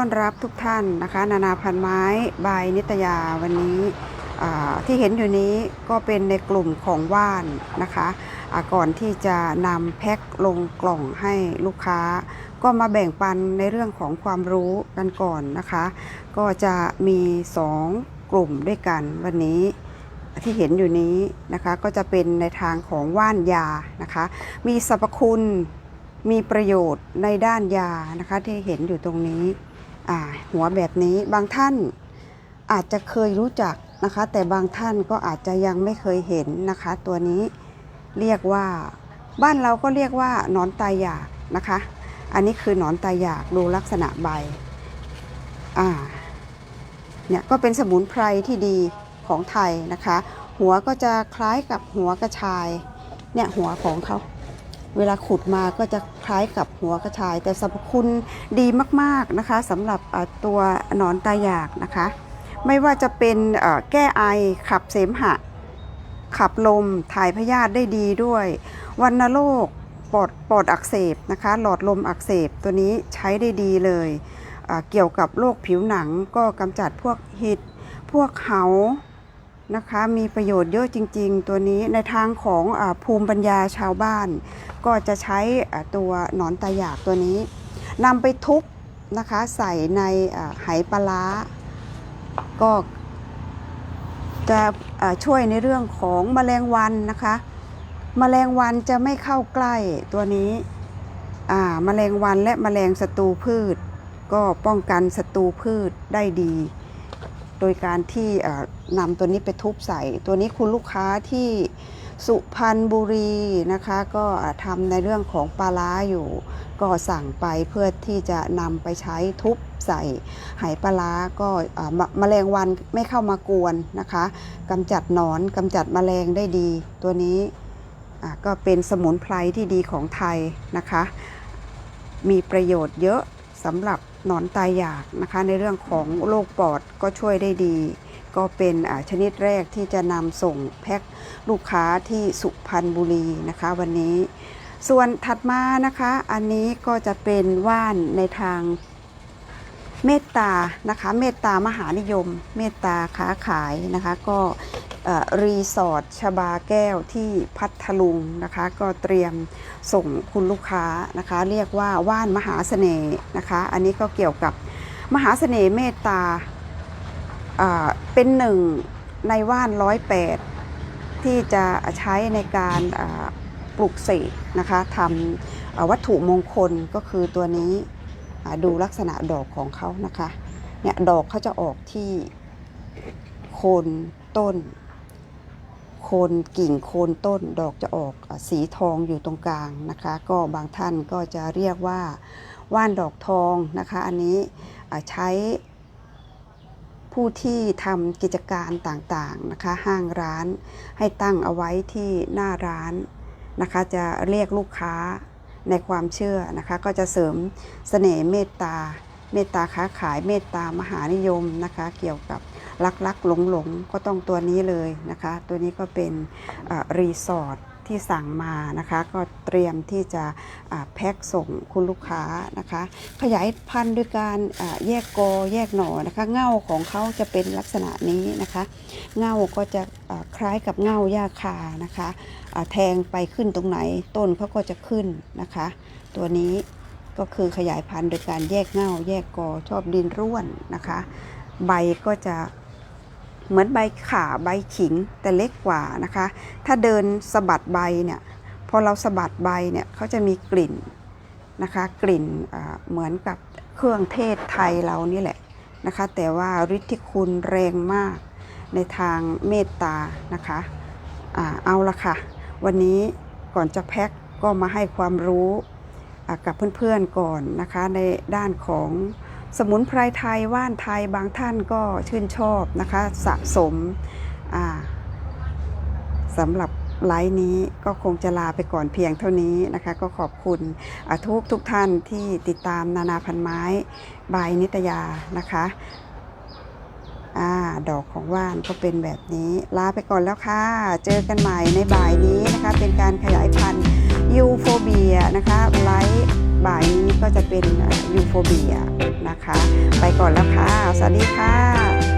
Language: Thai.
ต้อนรับทุกท่านนะคะ นานาพันไม้บายนิตยาวันนี้ที่เห็นอยู่นี้ก็เป็นในกลุ่มของว่านนะคะอ่าก่อนที่จะนำแพ็คลงกล่องให้ลูกค้า ก็มาแบ่งปันในเรื่องของความรู้กันก่อนนะคะ ก็จะมีสองกลุ่มด้วยกันวันนี้ที่เห็นอยู่นี้นะคะก็จะเป็นในทางของว่านยานะคะ มีสรรพคุณมีประโยชน์ในด้านยานะคะที่เห็นอยู่ตรงนี้ หัวแบบนี้บางท่านอาจจะเคยรู้จักนะคะ แต่บางท่านก็อาจจะยังไม่เคยเห็นนะคะ ตัวนี้เรียกว่าบ้านเราก็เรียกว่าหนอนตายอยากนะคะ อันนี้คือหนอนตายอยากดูลักษณะใบอ่าเนี่ยก็เป็นสมุนไพรที่ดีของไทยนะคะ หัวก็จะคล้ายกับหัวกระชายเนี่ยหัวของเขา เวลาขุดมาก็จะคล้ายกับหัวกระชาย แต่สรรพคุณดีมากๆนะคะสำหรับตัวหนอนตาอยากนะคะ ไม่ว่าจะเป็นแก้ไอขับเสมหะ ขับลมถ่ายพยาธิได้ดีด้วยวัณโรคปอดปอดอักเสบนะคะ หลอดลมอักเสบตัวนี้ใช้ได้ดีเลย เกี่ยวกับโรคผิวหนังก็กำจัดพวกหิด พวกเหา นะคะ มีประโยชน์เยอะจริง ๆ ตัวนี้ในทางของอภูมิปัญญาชาวบ้าน ก็จะใช้ตัวหนอนตาหยากตัวนี้นำไปทุบนะคะใส่ในอ่าไหปลาก็จะช่วยในเรื่องของแมลงวันนะคะแมลงวันจะไม่เข้าใกล้ตัวนี้อ่าแมลงวันและแมลงศัตรูพืช ก็ป้องกันศัตรูพืชได้ดี โดยการที่นำตัวนี้ไปทุบใส่ ตัวนี้คุณลูกค้าที่สุพรรณบุรีนะคะ ก็ทำในเรื่องของปลาร้าอยู่ ก็สั่งไปเพื่อที่จะนำไปใช้ทุบใส่ไหปลาร้าก็แมแมลงวันไม่เข้ามากวนนะคะกำจัดหนอนกำจัดแมลงได้ดี ตัวนี้ก็เป็นสมุนไพรที่ดีของไทยนะคะ มีประโยชน์เยอะ สำหรับหนอนตายอยากนะคะในเรื่องของโรคปอดก็ช่วยได้ดี ก็เป็นอาชนิดแรกที่จะนำส่งแพ็คลูกค้าที่สุพรรณบุรีนะคะวันนี้ ส่วนถัดมานะคะอันนี้ก็จะเป็นว่านในทางเมตตานะคะเมตตามหานิยม เมตตาค้าขายนะคะ ก็ รีสอร์ทชบาแก้วที่พัทลุงนะคะ ก็เตรียมส่งคุณลูกค้านะคะ เรียกว่าว่านมหาเสน่ห์นะคะ อันนี้ก็เกี่ยวกับมหาเสน่ห์เมตตาเป็นหนึ่งในว่านร้อยแปดที่จะใช้ในการปลูกเสกนะคะทำวัตถุมงคลก็คือตัวนี้ดูลักษณะดอกของเขานะคะเนี่ยดอกเขาจะออกที่โคนต้น โคนกิ่งโคนต้นดอกจะออกสีทองอยู่ตรงกลางนะคะ ก็บางท่านก็จะเรียกว่าว่านดอกทองนะคะ อันนี้ใช้ผู้ที่ทำกิจการต่างๆนะคะห้างร้านให้ตั้งเอาไว้ที่หน้าร้านนะคะ จะเรียกลูกค้าในความเชื่อนะคะ ก็จะเสริมเสน่ห์เมตตา เมตตาค้าขายเมตตามหานิยมนะคะ เกี่ยวกับ รักรักหลงหลงก็ต้องตัวนี้เลยนะคะ ตัวนี้ก็เป็นรีสอร์ทที่สั่งมานะคะ ก็เตรียมที่จะแพ็คส่งคุณลูกค้านะคะ ขยายพันธุ์ด้วยการแยกกอแยกหน่อนะคะ เง่าของเขาจะเป็นลักษณะนี้นะคะ เง่าก็จะคล้ายกับเง่าหญ้าคานะคะแทงไปขึ้นตรงไหนต้นเขาก็จะขึ้นนะคะ ตัวนี้ก็คือขยายพันธุ์โดยการแยกเง่าแยกกอชอบดินร่วนนะคะ ใบก็จะ เหมือนใบข่าใบขิงแต่เล็กกว่านะคะ ถ้าเดินสะบัดใบเนี่ยพอเราสะบัดใบเนี่ยเขาจะมีกลิ่นนะคะกลิ่นเหมือนกับเครื่องเทศไทยเรานี่แหละนะคะ แต่ว่าฤทธิคุณแรงมากในทางเมตตานะคะอเอาละค่ะ วันนี้ก่อนจะแพ็คก็มาให้ความรู้กับเพื่อนๆก่อนนะคะในด้านของ สมุนไพรไทยว่านไทยบางท่านก็ชื่นชอบนะคะสะสมสำหรับไลฟ์นี้ก็คงจะลาไปก่อนเพียงเท่านี้นะคะ ก็ขอบคุณทุกทุกท่านที่ติดตามนานาพันไม้บายนิตยานะคะอาดอกของว่านก็เป็นแบบนี้ลาไปก่อนแล้วค่ะ เจอกันใหม่ในบ่ายนี้นะคะ เป็นการขยายพันธุ์ยูโฟเบียนะคะไลฟ์ บ่ายนี้ก็จะเป็นยูโฟเบียนะคะ ไปก่อนแล้วค่ะ สวัสดีค่ะ